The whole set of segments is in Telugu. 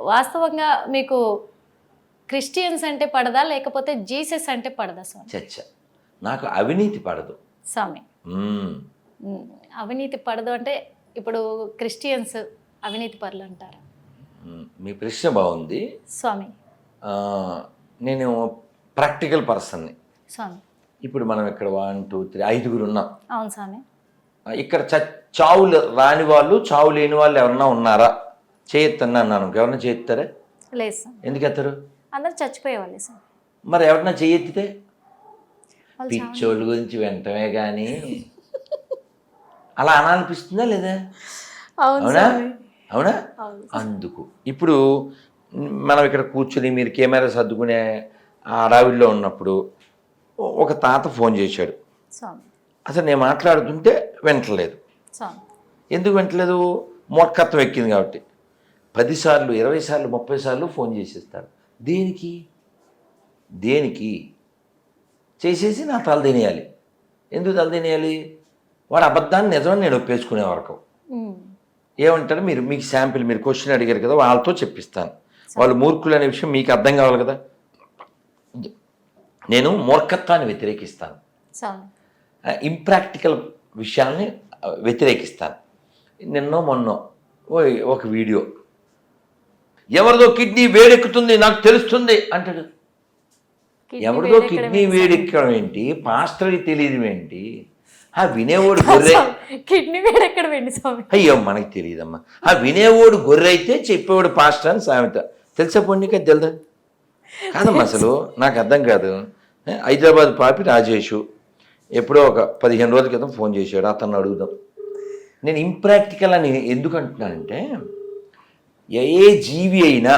వాస్తవంగా మీకు క్రిస్టియన్స్ అంటే పడదా? లేకపోతే జీసస్ అంటే పడదా స్వామి? చచ్చ. నాకు అవినీతి పడదు. స్వామి. అవినీతి పడదు అంటే ఇప్పుడు క్రిస్టియన్స్ అవినీతి పరులు అంటారు. మీ ప్రశ్న బాగుంది. స్వామి. నేను ప్రాక్టికల్ పర్సన్ని. స్వామి. ఇప్పుడు మనం ఇక్కడ వన్ టూ త్రీ ఐదుగురు ఉన్నాం. అవును స్వామి. ఇక్కడ చావు రాని వాళ్ళు చావు లేని వాళ్ళు ఎవరన్నా ఉన్నారా? చేయొత్తన్నా అన్నాను. ఎవరన్నా చేయెత్తారా? లేదు స్వామి ఎందుకు ఎత్తారు అందరు చచ్చిపోయేవాళ్ళే స్వామి మరి ఎవరన్నా చేయెత్తితే? పిచ్చోళ్ళ గురించి వెంటనే కానీ అలా అనాలనిపిస్తుందా లేదా? అవును అవునా? అందుకు. ఇప్పుడు మనం ఇక్కడ కూర్చుని మీరు కెమెరా సర్దుకునే ఆ అడవిలో ఉన్నప్పుడు ఒక తాత ఫోన్ చేశాడు. అసలు నేను మాట్లాడుతుంటే వింటలేదు. ఎందుకు వింటలేదు? మూర్ఖత్వం ఎక్కింది కాబట్టి. పదిసార్లు ఇరవై సార్లు ముప్పై సార్లు ఫోన్ చేసేస్తాడు దేనికి? దేనికి? చేసేసి నా తల తినేయాలి. ఎందుకు తల తినేయాలి? వాడు అబద్ధాన్ని నిజమని నేను ఒప్పేసుకునే వరకు. ఏమంటారు మీరు మీకు శాంపిల్ మీరు క్వశ్చన్ అడిగారు కదా వాళ్ళతో చెప్పిస్తాను. వాళ్ళు మూర్ఖులు అనే విషయం మీకు అర్థం కావాలి కదా? నేను మూర్ఖత్వాన్ని వ్యతిరేకిస్తాను. ఇంప్రాక్టికల్ విషయాల్ని వ్యతిరేకిస్తాను. నిన్నో మొన్నో ఓ ఒక వీడియో. ఎవరిదో కిడ్నీ వేడెక్కుతుంది నాకు తెలుస్తుంది అంటాడు. ఎవరిదో కిడ్నీ వేడెక్కడం ఏంటి? పాస్టర్కి తెలియదు ఏంటి? ఆ వినేవాడు గొర్రె? కిడ్నీ వేడెక్కడం స్వామి? అయ్యో మనకి తెలియదమ్మా. ఆ వినేవాడు గొర్రె అయితే చెప్పేవాడు పాస్టర్ అని సామెత. తెలుసా పొన్నిక తెలుదా? కాదమ్మా అసలు నాకు అర్థం కాదు. హైదరాబాద్ పాపి రాజేషు ఎప్పుడో ఒక పదిహేను రోజుల క్రితం ఫోన్ చేశాడు అతన్ని అడుగుదాం. నేను ఇంప్రాక్టికల్ అని ఎందుకు అంటున్నానంటే ఏ జీవి అయినా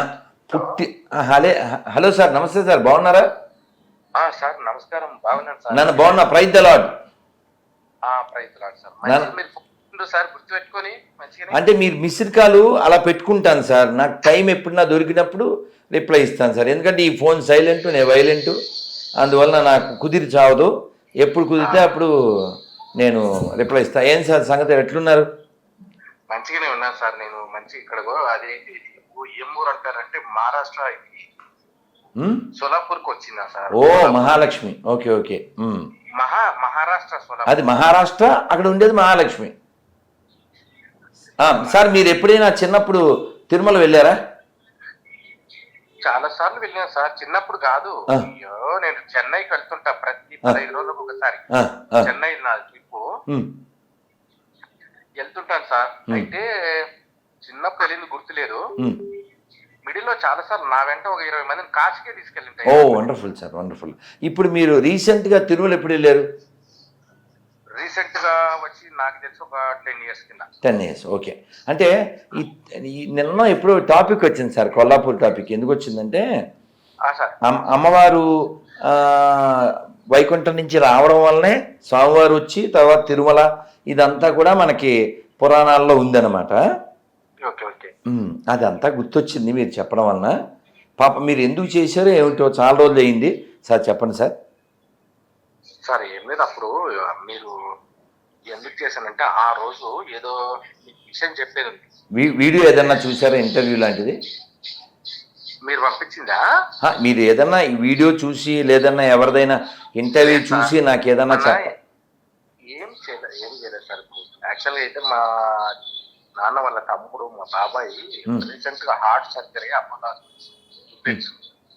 పుట్టి హలే హలో సార్ నమస్తే సార్ బాగున్నారా? సార్ నమస్కారం బాగున్నాను సార్. నన్ను బాగున్నా ప్రైజ్ ద లాడ్ ఆ ప్రయత్నాలు సార్. మీరు అంటే మీరు మిస్డ్ కాల్ అలా పెట్టుకుంటాను సార్. నాకు టైం ఎప్పుడన్నా దొరికినప్పుడు రిప్లై ఇస్తాను సార్. ఎందుకంటే ఈ ఫోన్ సైలెంట్ నేను వైలెంట్. అందువలన నాకు కుదిరి చావదు. ఎప్పుడు కుదిరితే అప్పుడు నేను రిప్లై ఇస్తాను ఏం సార్ సంగతి? ఎట్లున్నారు? మంచిగానే ఉన్నాను సార్. నేను మంచి ఇక్కడ అదేంటి ఏం ఊరు అంటారంటే మహారాష్ట్ర ఇది? సోలాపూర్కి వచ్చిందా సార్? ఓ మహాలక్ష్మి. Okay okay. మహా మహారాష్ట్ర సోలాపూర్. అది మహారాష్ట్ర అక్కడ ఉండేది మహాలక్ష్మి. సార్ మీరు ఎప్పుడైనా చిన్నప్పుడు తిరుమల వెళ్ళారా? చాలా సార్లు వెళ్ళాను సార్. చిన్నప్పుడు కాదు. అయ్యో నేను చెన్నైకి వెళ్తుంటా ప్రతి పదహైదు రోజులకు ఒకసారి. చెన్నై నా ట్రిప్ వెళ్తుంటాను సార్. అయితే చిన్నప్పుడు వెళ్ళింది గుర్తులేదు. మిడిల్లో చాలా సార్లు నా వెంట ఒక ఇరవై మందిని కాశీకే ఓ తీసుకెళ్ళింటాయి వండర్ఫుల్ సార్ వండర్ఫుల్. ఇప్పుడు మీరు రీసెంట్గా తిరుమల ఎప్పుడు వెళ్ళారు? రీసెంట్గా వచ్చి నాకు తెలిసి ఒక టెన్ ఇయర్స్ కింద. Ten years okay. అంటే ఈ నిన్న ఎప్పుడో టాపిక్ వచ్చింది సార్ కొల్లాపూర్ టాపిక్. ఎందుకు వచ్చిందంటే సార్. అమ్మవారు వైకుంఠం నుంచి రావడం వల్లనే స్వామివారు వచ్చి తర్వాత తిరుమల ఇదంతా కూడా మనకి పురాణాల్లో ఉందన్నమాట. Okay okay. ఉమ్, అదంతా గుర్తొచ్చింది మీరు చెప్పడం వలన. పాప మీరు ఎందుకు చేశారో ఏమిటో చాలా రోజులు అయింది. సార్ చెప్పండి సార్. సార్ ఏం లేదు అప్పుడు మీరు ఎందుకు చేశానంటే ఆ రోజు ఏదో విషయం చెప్పేది. వీడియో ఏదన్నా చూసారా ఇంటర్వ్యూ లాంటిది? మీరు పంపించిందా మీరు ఏదన్నా ఈ వీడియో చూసి లేదన్నా ఎవరిదైనా ఇంటర్వ్యూ చూసి నాకు ఏదన్నా ఏం చేయలేదు ఏం చేయలేదు సార్ యాక్చువల్గా అయితే మా నాన్న వాళ్ళ తమ్ముడు మా బాబాయ్. రీసెంట్గా హార్ట్ సర్జరీ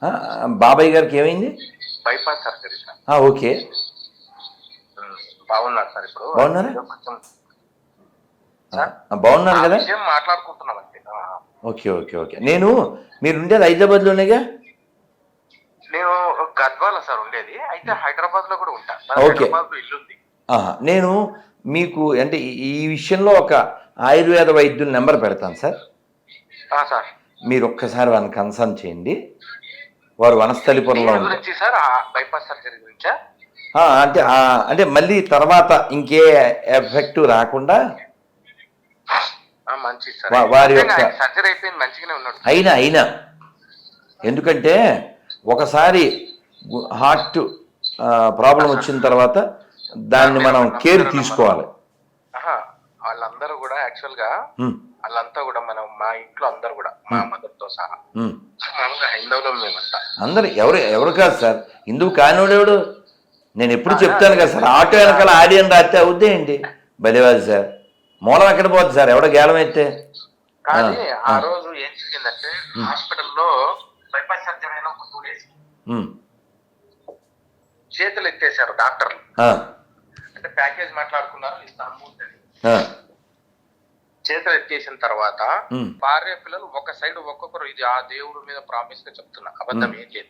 ఆ, బాబాయ్ గారికి ఏమైంది బైపాస్ సర్జరీ సార్ ఓకే. బాగున్నారు సార్ ఇప్పుడు బాగున్నారా? బాగున్నారు కదా మాట్లాడుకుంటున్నాం అంతే ఆ. Okay okay okay. నేను మీరు ఉండేది హైదరాబాద్లోనేగా? నేను గద్వాల సార్ ఉండేది. అయితే హైదరాబాద్లో కూడా ఉంటా. Okay. హైదరాబాద్లో ఇల్లు ఉంది. ఆహా, నేను మీకు అంటే ఈ- విషయంలో ఒక ఆయుర్వేద వైద్యుల నెంబర్ పెడతాను సార్. సార్. మీరు ఒక్కసారి వాళ్ళని కన్సల్ట్ చేయండి. వారు వనస్థలిపురంలో అంటే అంటే మళ్ళీ తర్వాత ఇంకే ఎఫెక్ట్ రాకుండా వారి యొక్క- సర్జరీ అయిపోయింది మంచిగానే ఉన్నాడు అయినా అయినా. ఎందుకంటే ఒకసారి హార్ట్ ప్రాబ్లం వచ్చిన తర్వాత దాన్ని మనం కేర్ తీసుకోవాలి. వాళ్ళందరూ కూడా యాక్చువల్గా వాళ్ళంతా కూడా మనం మా ఇంట్లో అందరు కూడా మా మదర్తో సహా. మామూలుగా హైందవులో మేమంతా. అందరు ఎవరు ఎవరు కాదు సార్. ఇందుకు కానివాడెవడు నేను ఎప్పుడు చెప్తాను కదా సార్. ఆటో వెనకాల ఆడియన్ రాస్తే అవుద్దే ఏంటి సార్. మూలం ఎక్కడ పోద్ది సార్? ఎవడో గేలం అయితే కానీ ఆ. రోజు ఏం జరిగిందంటే హాస్పిటల్లో బైపాస్ సర్జరీ అయిన ఒక టూ డేస్ ఉమ్. చేతులు ఎత్తేసారు డాక్టర్లు. అంటే ప్యాకేజ్ మాట్లాడుకున్నారు చేతులు ఎత్తేసిన తర్వాత భార్య పిల్లలు ఒక సైడ్ ఒక్కొక్కరు ఇది ఆ దేవుడి మీద ప్రామిస్గా చెప్తున్నా అబద్ధం ఏం లేదు.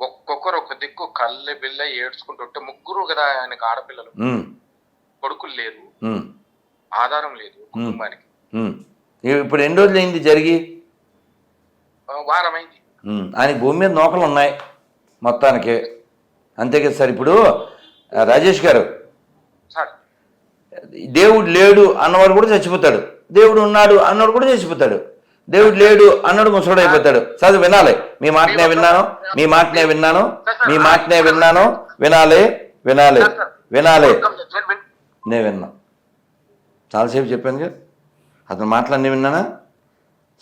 ఒక్కొక్కరు ఒక దిక్కు కళ్ళె బిల్ల ఏడ్చుకుంటుంటే ముగ్గురు కదా ఆయనకు ఆడపిల్లలు. కొడుకులు లేరు. ఆధారం లేదు కుటుంబానికి. ఇప్పుడు ఎన్ని రోజులు అయింది జరిగి? ఆ, వారమైంది. ఉమ్, ఆయనకి భూమి మీద నూకలు ఉన్నాయి మొత్తానికి. అంతే కదా సార్ ఇప్పుడు? రాజేష్ గారు. సార్. దేవుడు లేడు అన్నవాడు కూడా చచ్చిపోతాడు. దేవుడు ఉన్నాడు అన్నవాడు కూడా చచ్చిపోతాడు. దేవుడు లేడు అన్నాడు ముసడు అయిపోతాడు. చదువు వినాలి. మీ మాటనే విన్నాను. మీ మాటనే విన్నాను. మీ మాటనే విన్నాను. వినాలి. వినాలి. వినాలి. నేను విన్నా. చాలాసేపు చెప్పాను కదా. అతను మాటలన్నీ విన్నానా?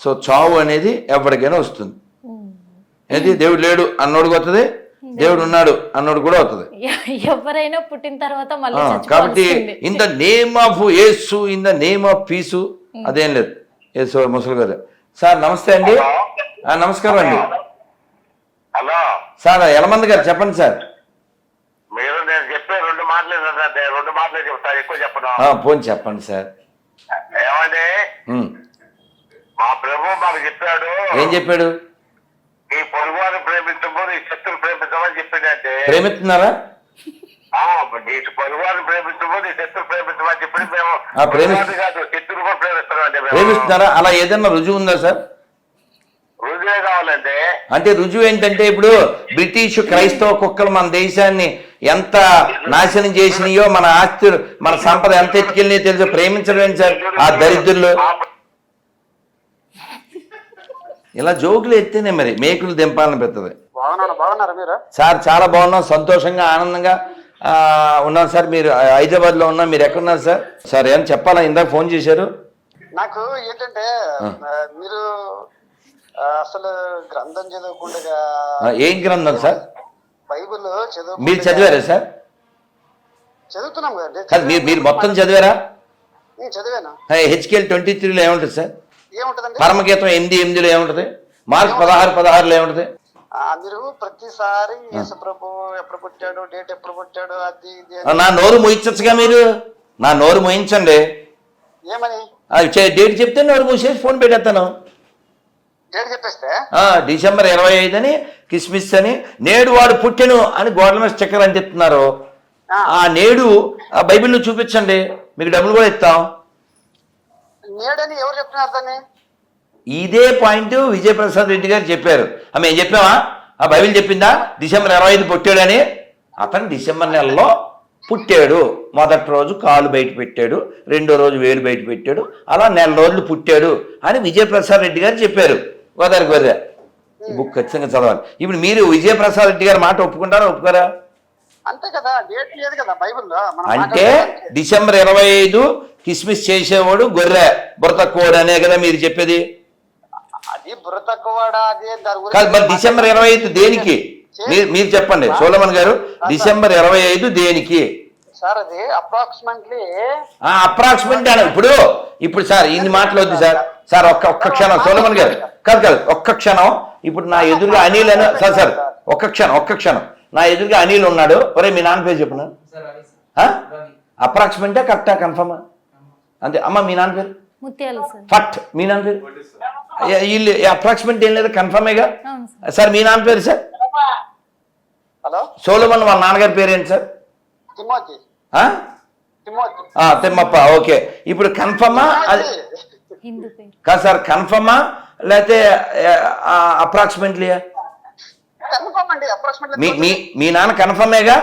సో చావు అనేది ఎవరికైనా వస్తుంది. ఏది దేవుడు లేడు అన్నోడికి వస్తుంది దేవుడు ఉన్నాడు అన్నోడు కూడా వస్తుంది ఎ- ఎవరైనా పుట్టిన తర్వాత కాబట్టి. In the name of Yesu in the name of peace అదేం లేదు. యేసు ముసలి గారు. సార్ నమస్తే అండి. నమస్కారం అండి. హలో సార్ ఎలమంది గారు చెప్పండి సార్ మీరు నేను చెప్పే రెండు మాటలే కదా, నేను రెండు మాటలే చెప్తాను ఎక్కువ చెప్పను. ఆ, పోనీ చెప్పండి సార్. ఏమండి. మా ప్రభు మాకు చెప్పాడు. ఏం చెప్పాడు? నీ పొరుగువారిని ప్రేమించము నీ శత్రులు ప్రేమించమని చెప్పిందంటే ప్రేమిస్తున్నారా? ఆ, నీ పొరుగువారిని ప్రేమించము నీ శత్రులు ప్రేమించమని చెప్పి మేము. ఆ, ప్రేమి- పొరుగువారిని కాదు శత్రులు కూడా ప్రేమిస్తున్నాం ప్రేమిస్తున్నారా? అలా ఏదైనా రుజువు ఉందా సార్? రుజువే కావాలండి అంటే రుజువు ఏంటంటే ఇప్పుడు బ్రిటిష్ క్రైస్తవ కుక్కలు మన దేశాన్ని ఎంత నాశనం చేసినాయో మన ఆస్తులు మన సంపద ఎంత ఎత్తుకెళ్ళినాయో తెలుసు? ప్రేమించడం సార్? ఆ దరిద్రులు. ఇలా జోకులు ఎత్తేనే మరి మేకులు దింపాలని పెద్దది. సార్ చాలా బాగున్నాం సంతోషంగా ఆనందంగా. ఆ, ఉన్నాం సార్ మీరు హైదరాబాద్లో ఉన్నాం మీరు ఎక్కడున్నారు సార్? సార్ ఏం చెప్పాలా? ఇందాక ఫోన్ చేశారు. నాకు ఏంటంటే మీరు అసలు గ్రంథం చదువుకుండగా ఆ, ఏం గ్రంథం సార్? బైబిల్ చదువు మీరు చదివారా సార్? చదువుతున్నాం కదండి. కాదు మీరు మీరు మొత్తం చదివారా? నేను చదివాను. హెచ్కేఎల్ ట్వంటీ త్రీలో ఏముంటుంది సార్? ఏముంటదండి? పరమగీతం ఎనిమిది ఎనిమిదిలో ఏముంటుంది? మార్క్ పదహారు పదహారులో ఏముంటుంది? మీరు ప్రతిసారి యేసు ప్రభు ఎప్పుడు పుట్టాడు డేట్ ఎప్పుడు పుట్టాడు అది. నా నోరు మోయించచ్చుగా మీరు? నా నోరు మోయించండి. ఏమని? డేట్ చెప్తే నోరు మూసేసి ఫోన్ పెట్టేస్తాను. డిసెంబర్ ఇరవై ఐదు అని కిస్మిస్ అని నేడు వాడు పుట్టెను అని గోడల మీద స్టిక్కర్ అంటిస్తున్నారు ఆ. ఆ నేడు ఆ బైబిల్లో చూపించండి. మీకు డబ్బులు కూడా ఇస్తాం. చెప్తున్నారు ఇదే పాయింట్ విజయప్రసాద్ రెడ్డి గారు చెప్పారు. ఆ, మేము చెప్పామా ఆ బైబిల్ చెప్పిందా? డిసెంబర్ ఇరవై ఐదు పుట్టాడని. అతను డిసెంబర్ నెలలో పుట్టాడు. మొదటి రోజు కాలు బయట పెట్టాడు. రెండో రోజు వేలు బయట పెట్టాడు. అలా నెల రోజులు పుట్టాడు అని విజయప్రసాద్ రెడ్డి గారు చెప్పారు. గోదావరి గొర్రె ఈ బుక్ ఖచ్చితంగా చదవాలి. ఇప్పుడు మీరు విజయప్రసాద్ రెడ్డి గారి మాట ఒప్పుకుంటారా ఒప్పుకోరా? అంతే కదా డేట్ లేదు కదా బైబిల్లో. అంటే. డిసెంబర్ ఇరవై ఐదు కిస్మిస్ చేసేవాడు గొర్రె బురత కోడ్ అనే కదా మీరు చెప్పేది? అది కాదు మరి డిసెంబర్ ఇరవై ఐదు దేనికి? మీరు మీరు చెప్పండి. సోలమన్ గారు డిసెంబర్ ఇరవై ఐదు దేనికి? సార్ అది అప్రాక్సిమేట్లీ అప్రాక్సిమేట్ అని ఇప్పుడు ఇప్పుడు సార్ ఇన్ని మాటలు వద్దు సార్. సార్ ఒక్క ఒక్క క్షణం సోలమన్ గారు. కాదు కాదు ఒక్క క్షణం. ఇప్పుడు నా ఎదురుగా అనిల్ అని సార్ సార్ ఒక్క క్షణం ఒక్క క్షణం. నా ఎదురుగా అనిల్ ఉన్నాడు. ఒరే మీ నాన్న పేరు చెప్పిన? అప్రాక్సిమేటా కరెక్టా కన్ఫర్మా. అంతే. అమ్మ మీ నాన్న పేరు? ముత్యాలు సార్. ఫట్. మీ నాన్న పేరు? వీళ్ళు అప్రాక్సిమేట్ ఏం లేదు కన్ఫర్మేగా సార్. సార్ మీ నాన్న పేరు సార్? హలో? సోలమన్ వాళ్ళ నాన్నగారి పేరు ఏంటి సార్? తిమ్మప్ప ఓకే. ఇప్పుడు కన్ఫర్మా అది కాదు సార్ కన్ఫర్మా? లేకపోతే అప్రాక్సిమేట్లీ మీ మీ నాన్న కన్ఫర్మేగా?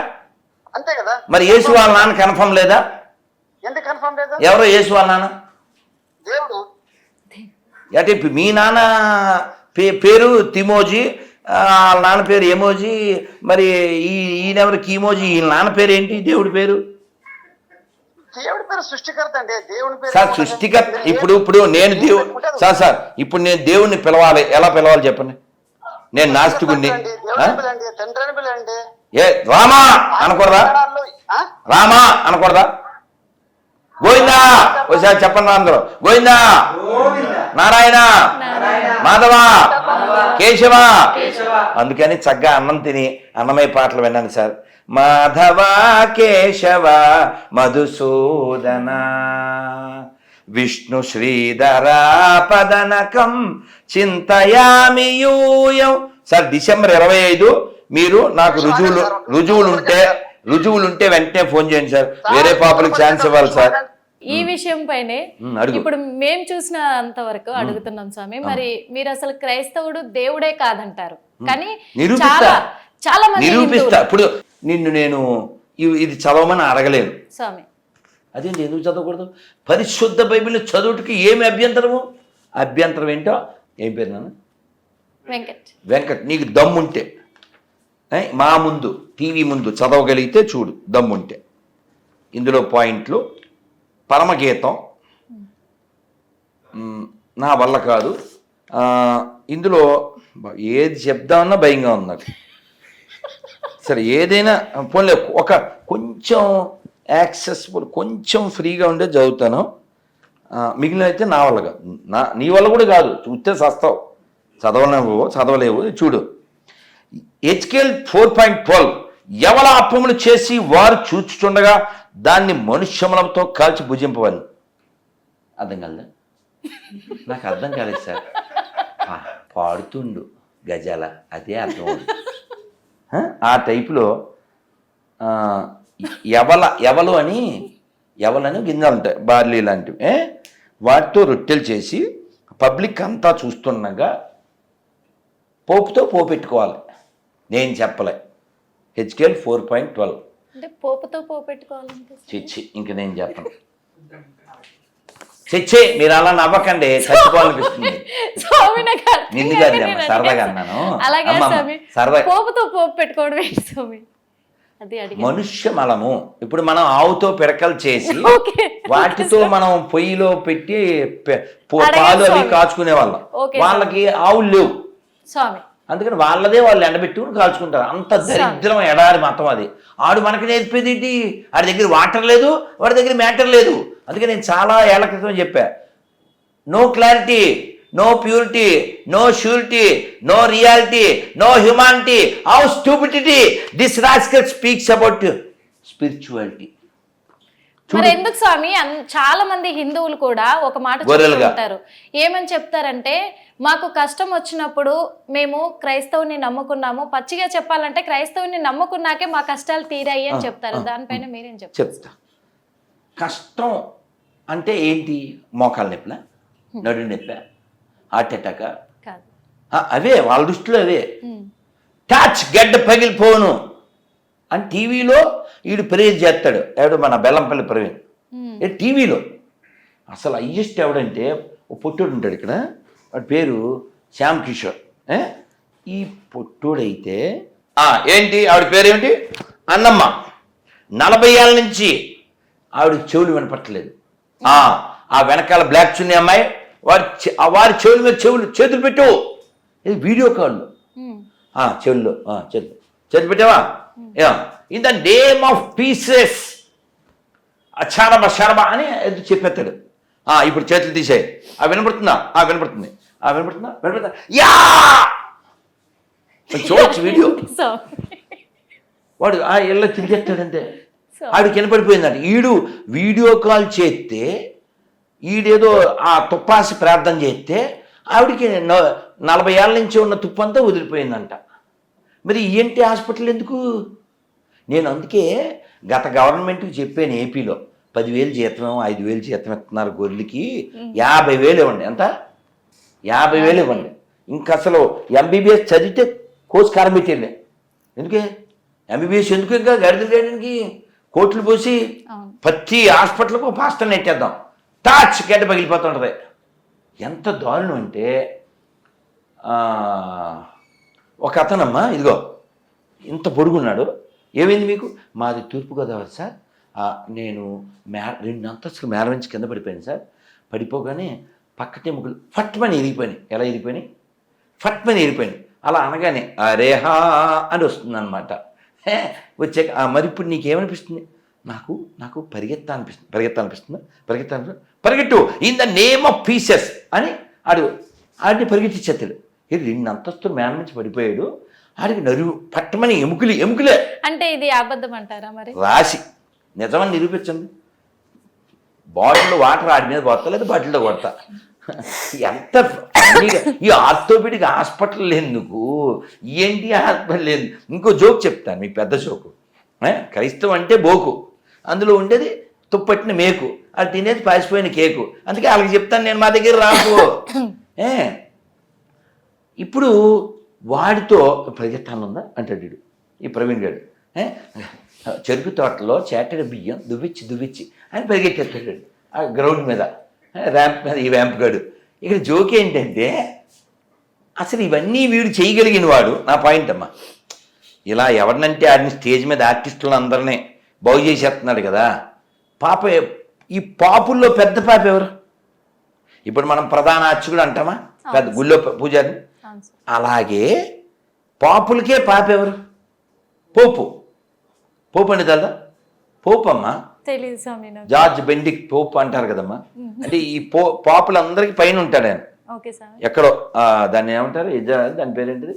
అంతే కదా. మరి యేసు వాళ్ళ నాన్న కన్ఫర్మ్ లేదా? ఎందుకు కన్ఫర్మ్ లేదు? ఎవరో యేసు వాళ్ళ నాన్న? దేవుడు. అంటే మీ నాన్న పే పేరు తిమోజీ ఆ, వాళ్ళ నాన్న పేరు ఎమోజీ మరి ఈ ఈయనెవరు కీమోజీ వీళ్ళ నాన్న పేరు ఏంటి దేవుడి పేరు? దేవుడి పేరు సృష్టికర్త అండి. దేవుడి పేరు సార్ సృష్టికర్త ఇప్పుడు ఇప్పుడు నేను దేవుడు సార్ సార్ ఇప్పుడు నేను దేవుణ్ణి పిలవాలి. ఎలా పిలవాలి చెప్పండి? నేను నాస్తికుణ్ణి. ఆ? దేవుడిని పిలండి తండ్రిని పిలండి ఏ రామా అనకూడదా? రామా అనకూడదా? గోవిందా! ఒకసారి చెప్పండి అందరూ. గోవిందా! నారాయణ! మాధవ! కేశవ! అందుకని చక్కగా అన్నం తిని అన్నమయ్య పాటలు విన్నాను సార్. మాధవ కేశవ మధుసూదన. విష్ణు శ్రీధర పదనకం చింతయామి యూయం. సార్ డిసెంబర్ ఇరవై ఐదు మీరు నాకు రుజువులు రుజువులు ఉంటే రుజువులు ఉంటే వెంటనే ఫోన్ చేయండి సార్. వేరే పాపలకు ఛాన్స్ ఇవ్వాలి సార్. ఈ విషయం పైనే ఇప్పుడు మేం చూసిన అంతవరకు అడుగుతున్నాం స్వామి. మరి మీరు అసలు క్రైస్తవుడు దేవుడే కాదంటారు. కానీ. చాలా చాలా మంది నిరూపిస్తా. ఇప్పుడు నిన్ను నేను ఇది చదవమని అడగలేను స్వామి. అదేంటి ఎందుకు చదవకూడదు? పరిశుద్ధ బైబిల్ చదువుటికి ఏమి అభ్యంతరము? అభ్యంతరం ఏంటో? ఏం పేరు నాన్న? వెంకట్. వెంకట్ నీకు దమ్ముంటే. మా ముందు టీవీ ముందు చదవగలిగితే చూడు దమ్ముంటే. ఇందులో పాయింట్లు పరమగీతం. నా వల్ల కాదు. ఇందులో ఏది చెప్దామన్నా భయంగా ఉంది నాకు. సరే ఏదైనా పోన్లే ఒక కొంచెం యాక్సెస్బుల్ కొంచెం ఫ్రీగా ఉండే చదువుతాను. మిగిలిన అయితే నా వల్ల నా నీ వల్ల కూడా కాదు. చూస్తే సస్తావు. చదవలేవు చదవలేవు చూడు. హెచ్కేఎల్ ఫోర్ పాయింట్ ట్వెల్వ్ ఎవల అప్పములు చేసి వారు చూచుచుండగా దాన్ని మనుష్యములతో కాల్చి భుజింపవని అర్థం కాలేదు? నాకు అర్థం కాలేదు సార్. పాడుతుండు గజాల. అదే అర్థం. ఆ టైపులో ఎవల ఎవలు అని ఎవలని గింజలు ఉంటాయి బార్లీ లాంటివి ఏ? వాటితో రొట్టెలు చేసి పబ్లిక్ అంతా చూస్తుండగా పోపుతో పోపెట్టుకోవాలి నేను చెప్పలే. HKL four point twelve. అంటే పోపుతో పోపెట్టుకోవాలంటే చిచ్చి ఇంక నేను చెప్పను. చిచ్చి మీరు అలా నవ్వకండి చచ్చిపోవాలనిపిస్తుంది. స్వామి నాకు అమ్మ, సరదాగా. అన్నాను. అలాగే స్వామి. సరదా- పోపుతో పోపు పెట్టుకోవడం స్వామి? మనుష్య మలము ఇప్పుడు మనం ఆవుతో పిడకలు చేసి వాటితో మనం పొయ్యిలో పెట్టి పాలు అవి. కాచుకునే వాళ్ళం. వాళ్ళకి ఆవులు లేవు. స్వామి. అందుకని వాళ్ళదే వాళ్ళు ఎండబెట్టుకుని కాల్చుకుంటారు. అంత దరిద్రం ఎడారి మతం అది. ఆడు మనకి నేర్పేది ఏంటి? ఆడి దగ్గర వాటర్ లేదు వాడి దగ్గర మ్యాటర్ లేదు. అందుకే నేను చాలా ఏళ్ళ క్రితం చెప్పా. No clarity. No purity no surety no reality no humanity how stupidity this rascal speaks about spirituality మరి ఎందుకు స్వామి? చాలా మంది హిందువులు కూడా ఒక మాట. చెప్తుంటారు ఏమని చెప్తారంటే మాకు కష్టం వచ్చినప్పుడు మేము క్రైస్తవుని నమ్ముకున్నాము. పచ్చిగా చెప్పాలంటే క్రైస్తవుని నమ్ముకున్నాకే మా కష్టాలు తీరాయి అని చెప్తారు. దానిపైన మీరేం చెప్తారు? చెప్తా. కష్టం అంటే ఏంటి? మోకాలు నొప్పుల? నడు నొప్ప? హార్ట్ అటాక్ అవే వాళ్ళ దృష్టిలో అవే. టచ్ గడ్డ పగిలిపోను అని టీవీలో వీడు ప్రేజ్ చేస్తాడు. ఎవడు? మన బెల్లంపల్లి ప్రవీణ్. టీవీలో. అసలు హయ్యెస్ట్ ఎవడంటే ఓ పొట్టోడు ఉంటాడు ఇక్కడ. వాడి పేరు శ్యామ్ కిషోర్? ఈ పొట్టోడైతే ఏంటి? ఆవిడ పేరేమిటి? అన్నమ్మ. నలభై ఏళ్ళ నుంచి ఆవిడ చెవులు వినపట్టలేదు ఆ ఆ వెనకాల బ్లాక్ చున్నీ అమ్మాయి వారి వారి చెవుల మీద చెవులు చేతులు పెట్టు. ఇది వీడియో కాల్. ఆ, చెవుల్లో ఆ, చేతులు. పెట్టావా? In the name of pieces. అచారబ శరబ అని చెప్పేస్తాడు? ఆ, ఇప్పుడు చేతులు తీసేయి ఆ వినపడుతుందా ఆ వినపడుతుంది ఆ వినపడుతుందా వినపడుతుందా యా! చూడొచ్చు వీడియో. వాడు ఆ ఇళ్ళ తిరిగేస్తాడంటే ఆడికి వినపడిపోయిందంట ఈడు వీడియో కాల్ చేస్తే ఈడేదో ఆ తుప్పాసి ప్రార్థన చేస్తే ఆవిడికి న- నలభై ఏళ్ళ నుంచి ఉన్న తుప్పంతా వదిలిపోయిందంట. మరి ఈఎన్టీ హాస్పిటల్ ఎందుకు? నేను అందుకే గత గవర్నమెంట్కి చెప్పాను ఏపీలో పదివేలు జీతం ఐదు వేలు జీతం ఇస్తున్నారు గొర్రెలకి యాభై వేలు ఇవ్వండి. ఎంత? యాభై వేలు ఇవ్వండి. ఇంక అసలు ఎంబీబీఎస్ చదివితే కోర్స్ కారబెట్టేళ్ళే ఎందుకే? ఎంబీబీఎస్ ఎందుకు ఇంకా గడిదలు చేయడానికి? కోట్లు పోసి ప్రతి హాస్పిటల్కు ఒక పాస్టర్ నెట్టేద్దాం. టార్చ్ గడ్డ పగిలిపోతుంటుంది. ఎంత దారుణం అంటే ఒక అతనమ్మా ఇదిగో ఇంత పొడుగున్నాడు. ఏమైంది మీకు? మాది తూర్పుగోదావరి సార్. నేను మే రెండు అంతస్తులు మేరవించి నుంచి కింద పడిపోయాను సార్. పడిపోగానే పక్క ముగ్గులు ఫట్మని ఇరిగిపోయినాయి ఎలా ఇరిగిపోయినాయి ఫట్మని ఇరిగిపోయినాయి అలా అనగానే అరేహా అని వస్తుంది అనమాట వచ్చాక మరి ఇప్పుడు నీకేమనిపిస్తుంది? నాకు నాకు పరిగెత్తా అనిపిస్తుంది పరిగెత్తా అనిపిస్తుందా పరిగెత్తా అనిపిస్తుంది పరిగెట్టు. In the name of pieces అని ఆడు ఆడిని పరిగెట్టించేస్తాడు ఇది రెండు అంతస్తులు మేడ నుంచి పడిపోయాడు. ఆడికి నరువు పట్టమని ఎముకలు ఎముకలే. అంటే ఇది అబద్ధం అంటారా మరి? రాసి. నిజమని నిరూపించండి. బాటిల్లో వాటర్ ఆడి మీద కొడతా లేదా బాటిల్లో కొడతా. ఎంత ఈ ఆర్థోపెడిక్ హాస్పిటల్ ఎందుకు? ఏంటి హాస్పిటల్ లేదు ఇంకో జోక్ చెప్తాను మీకు పెద్ద జోకు? క్రైస్తవం అంటే బోకు. అందులో ఉండేది తుప్పట్టిన మేకు. అది తినేది పాసిపోయిన కేకు. అందుకే వాళ్ళకి చెప్తాను నేను మా దగ్గర రాకు. ఏ? ఇప్పుడు వాడితో ప్రజెక్టాన్ ఉందా? అంటాడు వీడు. ఈ ప్రవీణ్ గారు? చెరుకు తోటలో చేటడి బియ్యం దువ్విచ్చి దువ్విచ్చి అని పరిగెట్టేస్తాడు ఆ గ్రౌండ్ మీద. ర్యాంప్ మీద ఈ ర్యాంప్ గాడు. ఇక్కడ జోక్ ఏంటంటే అసలు ఇవన్నీ వీడు చేయగలిగిన వాడు. నా పాయింట్ అమ్మా. ఇలా ఎవరినంటే ఆడిని స్టేజ్ మీద ఆర్టిస్టులను అందరినీ బాగు చేసేస్తున్నాడు కదా. పాప ఈ పాపుల్లో పెద్ద పాప ఎవరు? ఇప్పుడు మనం ప్రధాన అర్చకుడు అంటామా? పెద్ద గుళ్ళో సార్. అలాగే పాపులకే పాప ఎవరు? పోపు. పోపు అని తెలదా? పోపు అమ్మా జార్జ్ బెండిక్ పోపు అంటారు కదమ్మా. అంటే ఈ పో పాపులందరికీ పైన ఉంటాడు ఆయన. ఎక్కడో దాన్ని ఏమంటారు? దాని పేరేంటిది?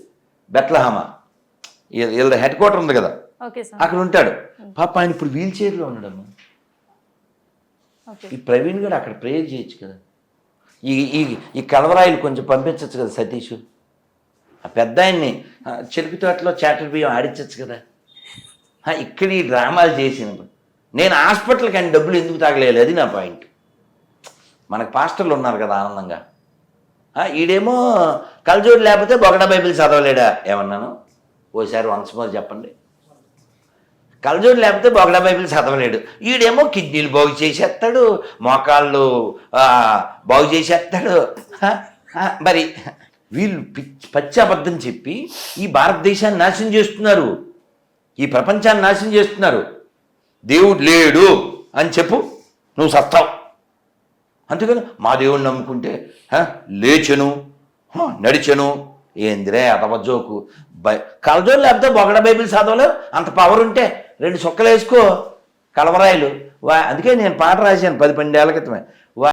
బెత్లహామా. వీళ్ళ హెడ్ క్వార్టర్ ఉంది కదా. అక్కడ ఉంటాడు. పాప ఆయన ఇప్పుడు వీల్ చైర్లో ఉన్నాడమ్మా. ఈ ప్రవీణ్ గారు అక్కడ ప్రేయర్ చేయొచ్చు కదా. ఈ ఈ ఈ కలవరాయిలు కొంచెం పంపించవచ్చు కదా సతీష్. ఆ పెద్ద ఆయన్ని చెరుకుతోటలో చెరుకు తోటలో చాటర్ బియ్యం ఆడించవచ్చు కదా. ఇక్కడ ఈ డ్రామాలు చేసిన నేను హాస్పిటల్కి ఆయన డబ్బులు ఎందుకు తాగలేదు? అది నా పాయింట్. మనకు పాస్టర్లు ఉన్నారు కదా ఆనందంగా. ఈడేమో కలజోడు లేకపోతే బొగడ బైబిల్ చదవలేడా? ఏమన్నాను? ఓసారి వన్స్ మోర్ చెప్పండి. కలజోడు లేకపోతే బొగడ బైబిల్ చదవలేడు. ఈడేమో కిడ్నీలు బాగు చేసేస్తాడు మోకాళ్ళు బాగు చేసేస్తాడు. మరి వీళ్ళు పిచ్చి పచ్చి అబద్ధం చెప్పి ఈ భారతదేశాన్ని నాశనం చేస్తున్నారు. ఈ ప్రపంచాన్ని నాశనం చేస్తున్నారు. దేవుడు లేడు అని చెప్పు నువ్వు సత్తావు. అంతేకాదు మా దేవుడిని నమ్ముకుంటే లేచను లేచెను ఏందిరే అతవజోకు బై కలజోలు లేకపోతే బొగడ బైబిల్ చదవలేవు? అంత పవర్ ఉంటే రెండు సుక్కలు వేసుకో కలవరాయలు. వా అందుకే నేను పాట రాశాను పది పన్నెండేళ్ళ క్రితమే. వా